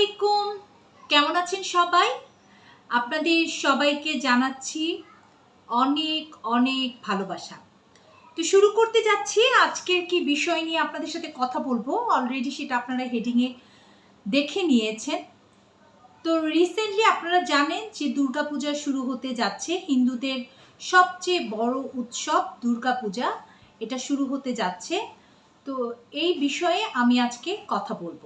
আলাইকুম। কেমন আছেন সবাই? আপনাদের সবাইকে জানাচ্ছি অনেক অনেক ভালোবাসা। তো শুরু করতে যাচ্ছি। আজকের কি বিষয় নিয়ে আপনাদের সাথে কথা বলব? অলরেডি সেটা আপনারা হেডিংয়ে দেখে নিয়েছেন। তো রিসেন্টলি আপনারা জানেন যে দুর্গাপূজা শুরু হতে যাচ্ছে। হিন্দুদের সবচেয়ে বড় উৎসব দুর্গাপূজা। এটা শুরু হতে যাচ্ছে। তো এই বিষয়ে আমি আজকে কথা বলব।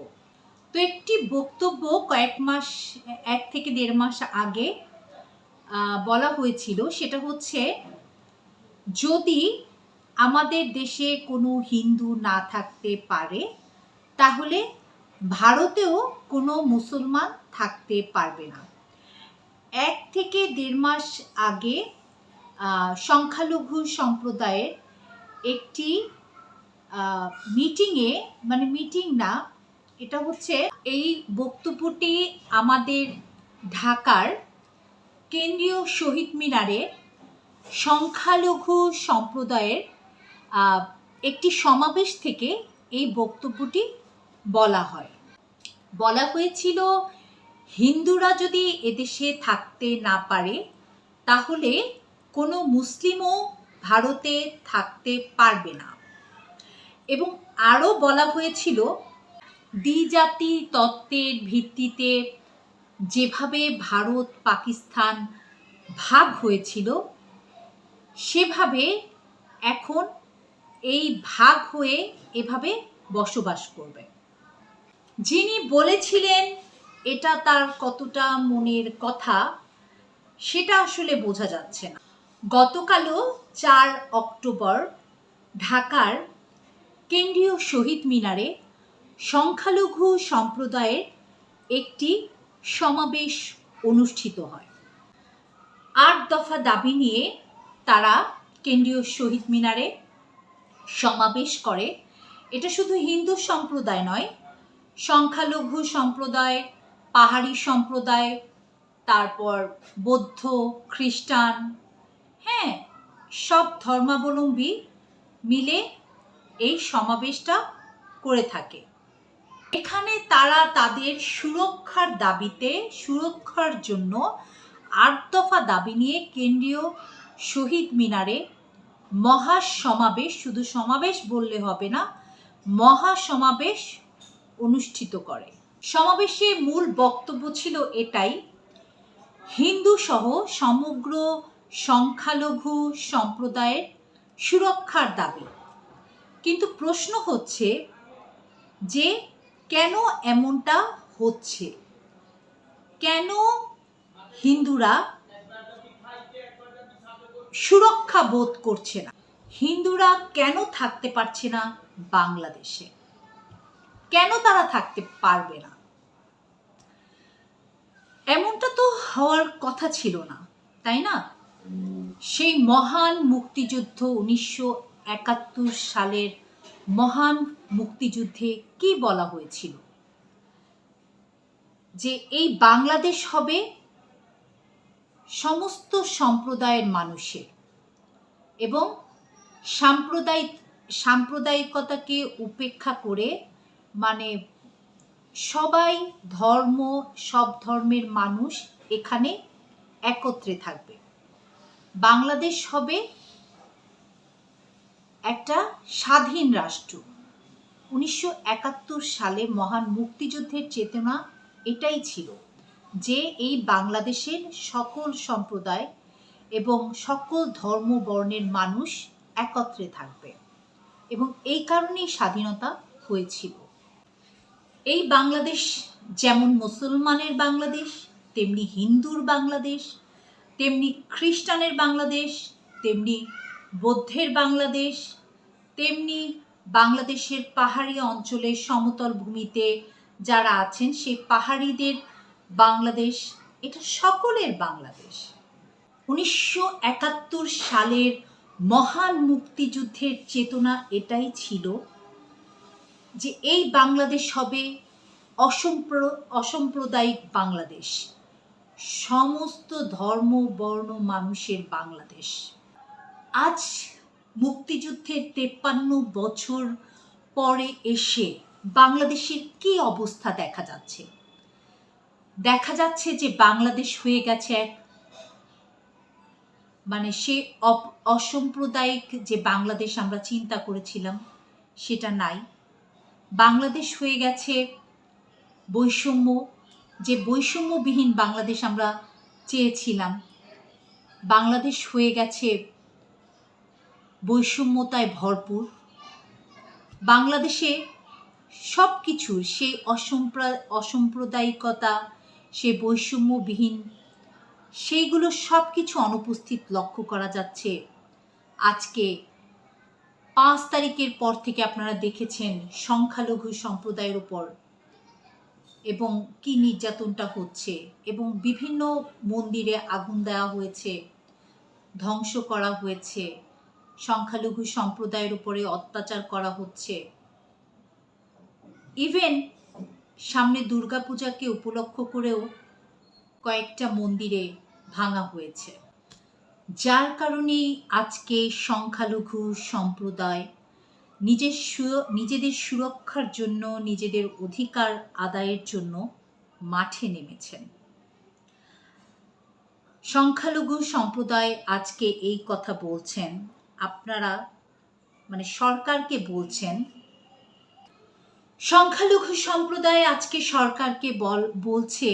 তো একটি বক্তব্য কয়েক মাস, এক থেকে দেড় মাস আগে বলা হয়েছিল, সেটা হচ্ছে, যদি আমাদের দেশে কোনো হিন্দু না থাকতে পারে, তাহলে ভারতেও কোনো মুসলমান থাকতে পারবে না। এক থেকে দেড় মাস আগে সংখ্যালঘু সম্প্রদায়ের একটি মিটিংয়ে মানে মিটিং না এটা হচ্ছে এই বক্তব্যটি আমাদের ঢাকার কেন্দ্রীয় শহীদ মিনারে সংখ্যালঘু সম্প্রদায়ের একটি সমাবেশ থেকে এই বক্তব্যটি বলা হয়। বলা হয়েছিল, হিন্দুরা যদি এদেশে থাকতে না পারে, তাহলে কোনো মুসলিমও ভারতে থাকতে পারবে না। এবং আরও বলা হয়েছিল দ্বিজাতি তত্ত্বের ভিত্তিতে যেভাবে ভারত, পাকিস্তান ভাগ হয়েছিল, সেভাবে এখন এই ভাগ হয়ে এভাবে বসবাস করবে। যিনি বলেছিলেন এটা তার কতটা মনের কথা, সেটা আসলে বোঝা যাচ্ছে না। গতকালও চার অক্টোবর ঢাকার কেন্দ্রীয় শহীদ মিনারে সংখ্যালঘু সম্প্রদায়ের একটি সমাবেশ অনুষ্ঠিত হয়। আট দফা দাবি নিয়ে তারা কেন্দ্রীয় শহীদ মিনারে সমাবেশ করে। এটা শুধু হিন্দু সম্প্রদায় নয়, সংখ্যালঘু সম্প্রদায়, পাহাড়ি সম্প্রদায়, তারপর বৌদ্ধ, খ্রিস্টান হ্যাঁ সব ধর্মাবলম্বী মিলে এই সমাবেশটা করে থাকে। এখানে তারা তাদের সুরক্ষার দাবিতে, সুরক্ষার জন্য আট দফা দাবি নিয়ে কেন্দ্রীয় শহীদ মিনারে মহা সমাবেশ শুধু সমাবেশ বললে হবে না মহা সমাবেশ অনুষ্ঠিত করে। সমাবেশে মূল বক্তব্য ছিল এটাই, হিন্দু সহ সমগ্র সংখ্যালঘু সম্প্রদায়ের সুরক্ষার দাবি। কিন্তু প্রশ্ন হচ্ছে যে কেন এমনটা হচ্ছে? কেন হিন্দুরা সুরক্ষা বোধ করছে না? হিন্দুরা কেন থাকতে পারছে না বাংলাদেশে? কেন তারা থাকতে পারবে না? এমনটা তো হওয়ার কথা ছিল না, তাই না? সেই মহান মুক্তিযুদ্ধ উনিশশো একাত্তর সালের মহান মুক্তিযুদ্ধে কি বলা হয়েছিল? যে এই বাংলাদেশ হবে সমস্ত সম্প্রদায়ের মানুষের এবং সাম্প্রদায়িক, সাম্প্রদায়িকতাকে উপেক্ষা করে মানে সবাই ধর্ম, সব ধর্মের মানুষ এখানে একত্রে থাকবে। বাংলাদেশ হবে একটা স্বাধীন রাষ্ট্র। উনিশশো একাত্তর সালে মহান মুক্তিযুদ্ধের চেতনা এটাই ছিল যে এই বাংলাদেশের সকল সম্প্রদায় এবং সকল ধর্ম বর্ণের মানুষ একত্রে থাকবে এবং এই কারণেই স্বাধীনতা হয়েছিল। এই বাংলাদেশ যেমন মুসলমানের বাংলাদেশ, তেমনি হিন্দুর বাংলাদেশ, তেমনি খ্রিস্টানের বাংলাদেশ, তেমনি বৌদ্ধের বাংলাদেশ তেমনি বাংলাদেশের পাহাড়ি অঞ্চলের সমতল ভূমিতে যারা আছেন সেই পাহাড়িদের বাংলাদেশ, এটা সকলের বাংলাদেশ। উনিশশো একাত্তর সালের মহান মুক্তিযুদ্ধের চেতনা এটাই ছিল যে এই বাংলাদেশ হবে অসম্প্র, অসাম্প্রদায়িক বাংলাদেশ। সমস্ত ধর্ম, বর্ণ, মানুষের বাংলাদেশ। আজ মুক্তিযুদ্ধের তেপ্পান্ন বছর পরে এসে বাংলাদেশের কি অবস্থা দেখা যাচ্ছে? দেখা যাচ্ছে যে বাংলাদেশ হয়ে গেছে এক মানে সে অসাম্প্রদায়িক যে বাংলাদেশ আমরা চিন্তা করেছিলাম, সেটা নাই। বাংলাদেশ হয়ে গেছে বৈষম্য, যে বৈষম্যবিহীন বাংলাদেশ আমরা চেয়েছিলাম। বাংলাদেশ হয়ে গেছে বৈষম্যতায় ভরপুর। বাংলাদেশে সব কিছুর সেই অসম্প্রা, অসাম্প্রদায়িকতা, সে বৈষম্যবিহীন, সেইগুলো সব কিছু অনুপস্থিত লক্ষ্য করা যাচ্ছে। আজকে পাঁচ তারিখের পর থেকে আপনারা দেখেছেন সংখ্যালঘু সম্প্রদায়ের উপর এবং কি নির্যাতনটা হচ্ছে এবং বিভিন্ন মন্দিরে আগুন দেওয়া হয়েছে, ধ্বংস করা হয়েছে। সংখ্যালঘু সম্প্রদায়ের উপরে অত্যাচার করা হচ্ছে। ইভেন সামনে দুর্গাপূজাকে উপলক্ষ করেও কয়েকটা মন্দিরে ভাঙা হয়েছে। যার কারণে আজকে সংখ্যালঘু সম্প্রদায় নিজের নিজেদের সুরক্ষার জন্য, নিজেদের অধিকার আদায়ের জন্য মাঠে নেমেছেন। সংখ্যালঘু সম্প্রদায় আজকে এই কথা বলছেন। আপনারা মানে সরকারকে বলছেন, সংখ্যালঘু সম্প্রদায় আজকে সরকারকে বল, বলছে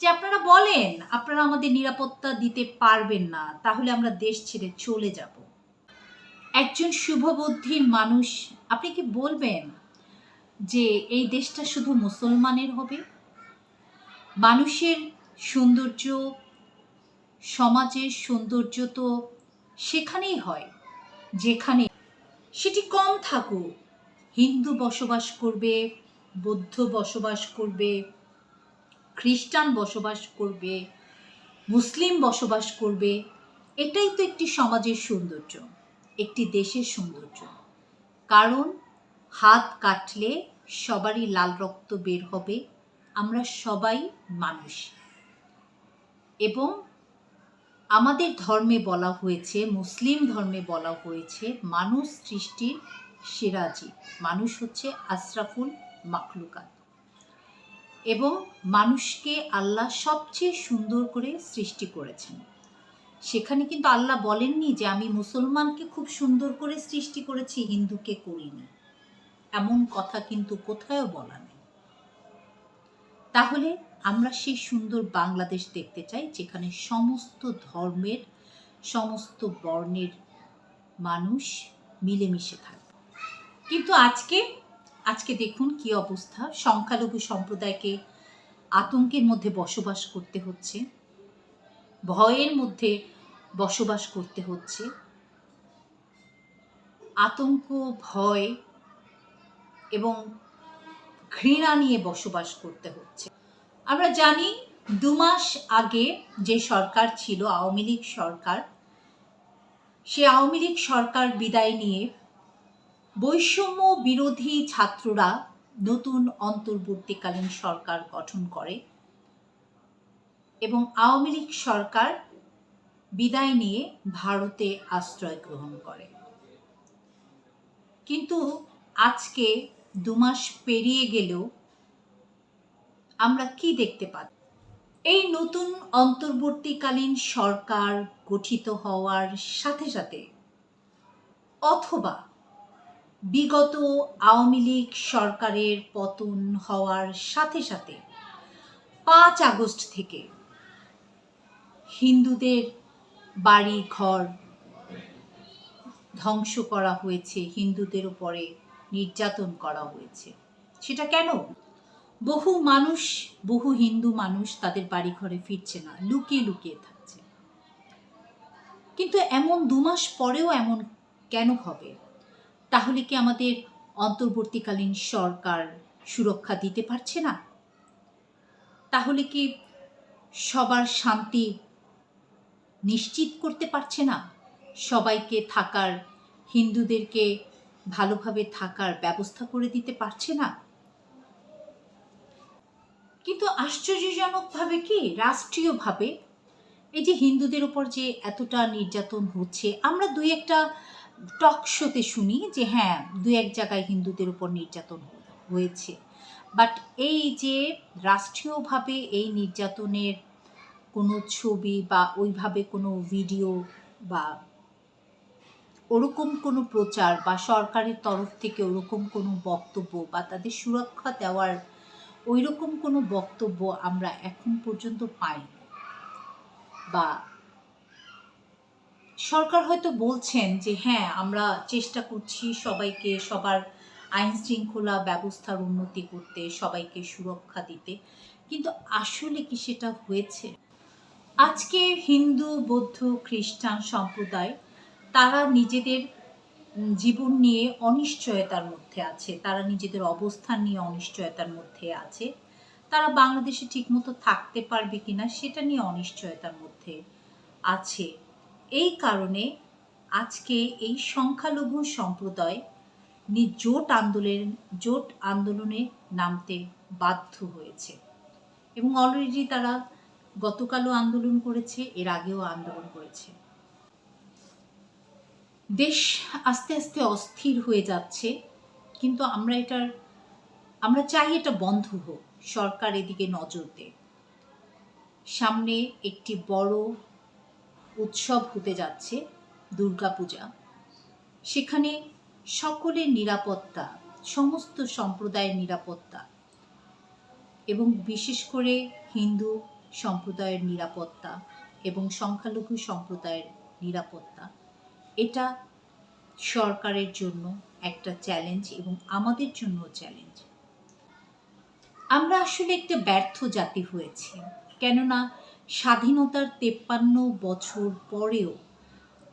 যে আপনারা বলেন, আপনারা আমাদের নিরাপত্তা দিতে পারবেন না, তাহলে আমরা দেশ ছেড়ে চলে যাব। একজন শুভবুদ্ধির মানুষ, আপনি কি বলবেন যে এই দেশটা শুধু মুসলমানের হবে? মানুষের সৌন্দর্য, সমাজের সৌন্দর্য তো সেখানেই হয়। যেখানে সেটি কম থাকুক। হিন্দু বসবাস করবে, বৌদ্ধ বসবাস করবে, খ্রিস্টান বসবাস করবে, মুসলিম বসবাস করবে, এটাই তো একটি সমাজের সৌন্দর্য, একটি দেশের সৌন্দর্য। কারণ হাত কাটলে সবারই লাল রক্ত বের হবে, আমরা সবাই মানুষ। এবং আমাদের ধর্মে বলা হয়েছে, মুসলিম ধর্মে বলা হয়েছে, মানুষ সৃষ্টির সিরাজি। মানুষ হচ্ছে আশরাফুল মাখলুকাত। এবং মানুষকে আল্লাহ সবচেয়ে সুন্দর করে সৃষ্টি করেছেন। সেখানে কিন্তু আল্লাহ বলেননি যে, আমি মুসলমানকে খুব সুন্দর করে সৃষ্টি করেছি, হিন্দুকে করিনি। এমন কথা কিন্তু কোথাও বলা নেই। তাহলে আমরা সেই সুন্দর বাংলাদেশ দেখতে চাই, যেখানে সমস্ত ধর্মের, সমস্ত বর্ণের মানুষ মিলেমিশে থাকে কিন্তু আজকে আজকে দেখুন কি অবস্থা। সংখ্যালঘু সম্প্রদায়কে আতঙ্কের মধ্যে বসবাস করতে হচ্ছে, ভয়ের মধ্যে বসবাস করতে হচ্ছে। আতঙ্ক, ভয় এবং ঘৃণা নিয়ে বসবাস করতে হচ্ছে। আমরা জানি দু মাস আগে যে সরকার ছিল, আওয়ামী লীগ সরকার, সে আওয়ামী লীগ সরকার বিদায় নিয়ে বৈষম্য বিরোধী ছাত্ররা নতুন অন্তর্বর্তীকালীন সরকার গঠন করে এবং আওয়ামী লীগ সরকার বিদায় নিয়ে ভারতে আশ্রয় গ্রহণ করে। কিন্তু আজকে দু মাস পেরিয়ে গেলেও আমরা কি দেখতে পাচ্ছি এই নতুন অন্তর্বর্তীকালীন সরকার গঠিত হওয়ার সাথে সাথে অথবা বিগত আওয়ামী লীগ সরকারের পতন হওয়ার সাথে সাথে পাঁচ আগস্ট থেকে হিন্দুদের বাড়ি ঘর ধ্বংস করা হয়েছে, হিন্দুদের উপরে নির্যাতন করা হয়েছে। সেটা কেন? বহু মানুষ, বহু হিন্দু মানুষ তাদের বাড়ি ঘরে ফিরছে না, লুকিয়ে লুকিয়ে থাকছে। কিন্তু এমন দু মাস পরেও এমন কেন হবে? তাহলে কি আমাদের অন্তর্বর্তীকালীন সরকার সুরক্ষা দিতে পারছে না? তাহলে কি সবার শান্তি নিশ্চিত করতে পারছে না? সবাইকে থাকার, হিন্দুদেরকে ভালোভাবে থাকার ব্যবস্থা করে দিতে পারছে না? আশ্চর্যজনকভাবে কি? রাষ্ট্রীয়ভাবে? এই যে হিন্দুদের উপর যে এতটা নির্যাতন হচ্ছে, আমরা দুই একটা টক শোতে শুনি যে হ্যাঁ দু এক জায়গায় হিন্দুদের উপর নির্যাতন হয়েছে। বাট এই যে রাষ্ট্রীয়ভাবে এই নির্যাতনের কোনো ছবি বা ওইভাবে কোনো ভিডিও বা ওরকম কোনো প্রচার বা সরকারের তরফ থেকে ওরকম কোনো বক্তব্য বা তাদের সুরক্ষা দেওয়ার ওই রকম কোনো বক্তব্য আমরা এখন পর্যন্ত পাইনি। বা সরকার হয়তো বলছেন যে হ্যাঁ আমরা চেষ্টা করছি সবাইকে সবার আইন শৃঙ্খলা ব্যবস্থার উন্নতি করতে, সবাইকে সুরক্ষা দিতে। কিন্তু আসলে কি সেটা হয়েছে? আজকে হিন্দু, বৌদ্ধ, খ্রিস্টান সম্প্রদায়, তারা নিজেদের জীবন নিয়ে অনিশ্চয়তার মধ্যে আছে, তারা নিজেদের অবস্থান নিয়ে অনিশ্চয়তার মধ্যে আছে, তারা বাংলাদেশে ঠিকমতো থাকতে পারবে কিনা সেটা নিয়ে অনিশ্চয়তার মধ্যে আছে। এই কারণে আজকে এই সংখ্যালঘু সম্প্রদায় জোট আন্দোলন, জোট আন্দোলনে নামতে বাধ্য হয়েছে। এবং অলরেডি তারা গতকালও আন্দোলন করেছে, এর আগেও আন্দোলন করেছে। দেশ আস্তে আস্তে অস্থির হয়ে যাচ্ছে, কিন্তু আমরা এটার, আমরা চাই এটা বন্ধ হোক, সরকার এদিকে নজর দেয় সামনে একটি বড় উৎসব হতে যাচ্ছে, দুর্গাপূজা। সেখানে সকলের নিরাপত্তা, সমস্ত সম্প্রদায়ের নিরাপত্তা এবং বিশেষ করে হিন্দু সম্প্রদায়ের নিরাপত্তা এবং সংখ্যালঘু সম্প্রদায়ের নিরাপত্তা। এটা সরকারের জন্য একটা চ্যালেঞ্জ এবং আমাদের জন্য চ্যালেঞ্জ আমরা আসলে একটা ব্যর্থ জাতি হয়েছি, কেননা স্বাধীনতার তেপ্পান্ন বছর পরেও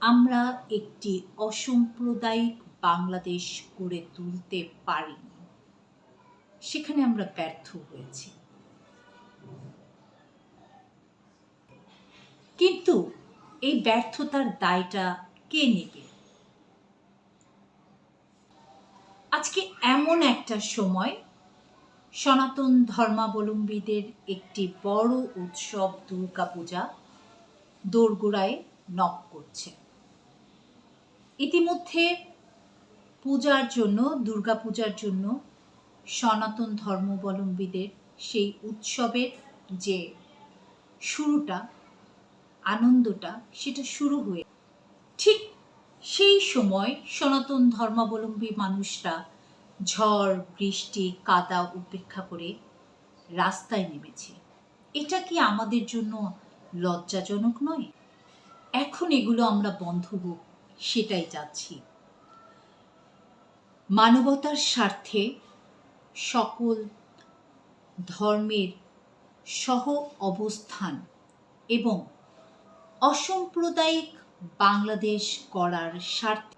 আমরা একটি অসাম্প্রদায়িক বাংলাদেশ গড়ে তুলতে পারিনি। সেখানে আমরা ব্যর্থ হয়েছি। কিন্তু এই ব্যর্থতার দায়টা কে নেবে? আজকে এমন একটা সময়, সনাতন ধর্মাবলম্বীদের একটি বড় উৎসব দুর্গাপূজা দোরগোড়ায় নক করছে। ইতিমধ্যে পূজার জন্য দুর্গাপূজার জন্য সনাতন ধর্মাবলম্বীদের সেই উৎসবের যে শুরুটা, আনন্দটা, সেটা শুরু হয়ে ঠিক সেই সময় সনাতন ধর্মাবলম্বী মানুষরা ঝড়, বৃষ্টি, কাদা উপেক্ষা করে রাস্তায় নেমেছে। এটা কি আমাদের জন্য লজ্জাজনক নয়? এখন এগুলো আমরা বন্ধ হোক, সেটাই চাচ্ছি। মানবতার স্বার্থে সকল ধর্মের সহ অবস্থান এবং অসাম্প্রদায়িক বাংলাদেশ করার স্বার্থে।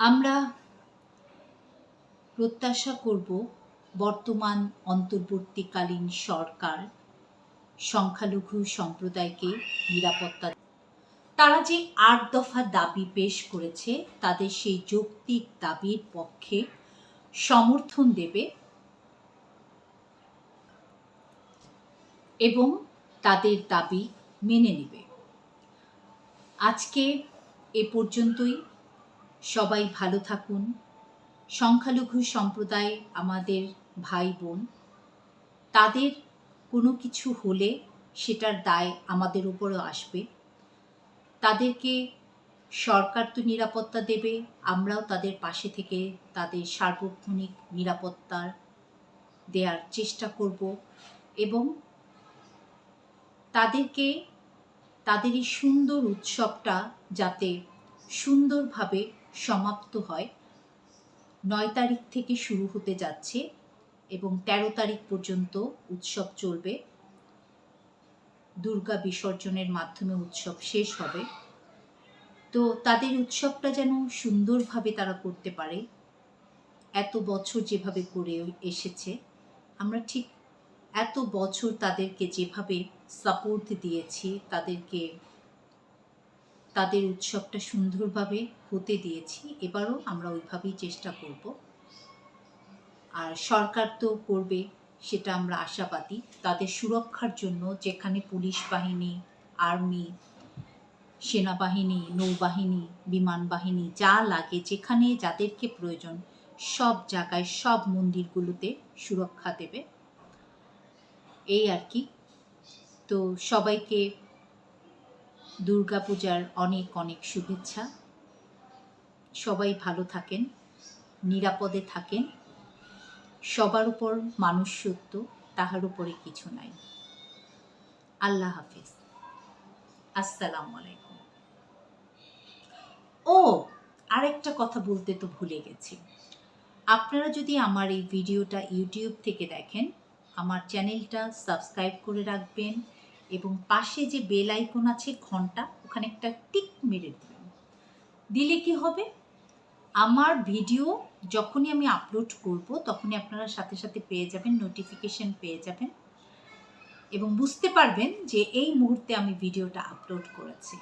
আমরা প্রত্যাশা করব বর্তমান অন্তর্বর্তীকালীন সরকার সংখ্যালঘু সম্প্রদায়কে নিরাপত্তা তারা যে আট দফা দাবি পেশ করেছে, তাদের সেই যৌক্তিক দাবির পক্ষে সমর্থন দেবে এবং তাদের দাবি মেনে নেবে। আজকে এ পর্যন্তই। সবাই ভালো থাকুন। সংখ্যালঘু সম্প্রদায় আমাদের ভাই বোন তাদের কোনো কিছু হলে সেটার দায় আমাদের উপরও আসবে। তাদেরকে সরকার তো নিরাপত্তা দেবে, আমরাও তাদের পাশে থেকে তাদের সার্বক্ষণিক নিরাপত্তার দেওয়ার চেষ্টা করব এবং তাদেরকে তাদের এই সুন্দর উৎসবটা যাতে সুন্দরভাবে সমাপ্ত হয়। নয় তারিখ থেকে শুরু হতে যাচ্ছে এবং তেরো তারিখ পর্যন্ত উৎসব চলবে। দুর্গা বিসর্জনের মাধ্যমে উৎসব শেষ হবে। তো তাদের উৎসবটা যেন সুন্দরভাবে তারা করতে পারে। এত বছর যেভাবে করে এসেছে, আমরা ঠিক এত বছর তাদেরকে যেভাবে সাপোর্ট দিয়েছি, তাদেরকে, তাদের উৎসবটা সুন্দরভাবে হতে দিয়েছি, এবারও আমরা ওইভাবেই চেষ্টা করব। আর সরকার তো করবে, সেটা আমরা আশাবাদী। তাদের সুরক্ষার জন্য যেখানে পুলিশ বাহিনী, আর্মি, সেনাবাহিনী, নৌবাহিনী, বিমান বাহিনী যা লাগে, যেখানে যাদেরকে প্রয়োজন, সব জায়গায় সব মন্দিরগুলোতে সুরক্ষা দেবে। এই আর কি। তো সবাইকে দুর্গাপূজার অনেক অনেক শুভেচ্ছা। সবাই ভালো থাকেন, নিরাপদে থাকেন। সবার উপর মানুষ সত্য তাহার উপরে কিছু নাই। আল্লাহ হাফিজ। আসসালামু আলাইকুম। ও, আরেকটা কথা বলতে তো ভুলে গেছি। আপনারা যদি আমার এই ভিডিওটা ইউটিউব থেকে দেখেন, আমার চ্যানেলটা সাবস্ক্রাইব করে রাখবেন এবং পাশে যে বেল আইকন আছে ঘণ্টা, ওখানে একটা টিক মেরে দেবেন দিলে কি হবে? আমার ভিডিও যখনই আমি আপলোড করব, তখনই আপনারা সাথে সাথে পেয়ে যাবেন নোটিফিকেশন পেয়ে যাবেন। এবং বুঝতে পারবেন যে এই মুহূর্তে আমি ভিডিওটা আপলোড করেছি।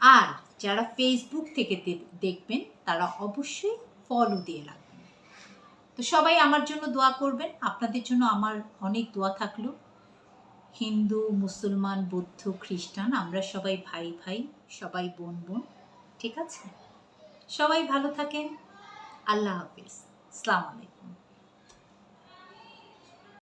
আর যারা ফেসবুক থেকে দেখবেন, তারা অবশ্যই ফলো দিয়ে রাখবেন। তো সবাই আমার জন্য দোয়া করবেন। আপনাদের জন্য আমার অনেক দোয়া থাকল। হিন্দু, মুসলমান, বৌদ্ধ, খ্রিস্টান, আমরা সবাই ভাই ভাই, সবাই বোন বোন, ঠিক আছে? সবাই ভালো থাকেন। আল্লাহ হাফিজ। সালাম আলাইকুম।